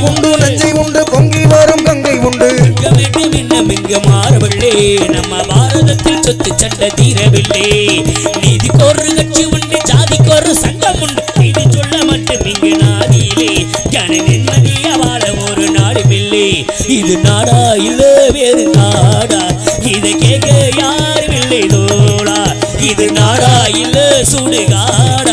உண்டு நஞ்சை உண்டு பொங்கி வரும் கங்கை உண்டு. மிக வேண்டும் இன்னும் இங்கு மாறவில்லை. நம்ம பாரதத்தில் சொத்து சண்டை தீரவில்லை. நீதி கோரு கட்சி உண்டு ஜாதி கோரு சங்கம் உண்டு. இது சொல்ல மட்டும் இங்கு நாதியிலே. ஜன நிம்மதியா வாழ ஒரு நாடும் இல்லை. இது நாடா இல்ல வேறு நாடா. இதை கேட்க யாரும் இல்லை தோழா. இது நாடா இல்ல சுடுகாடா.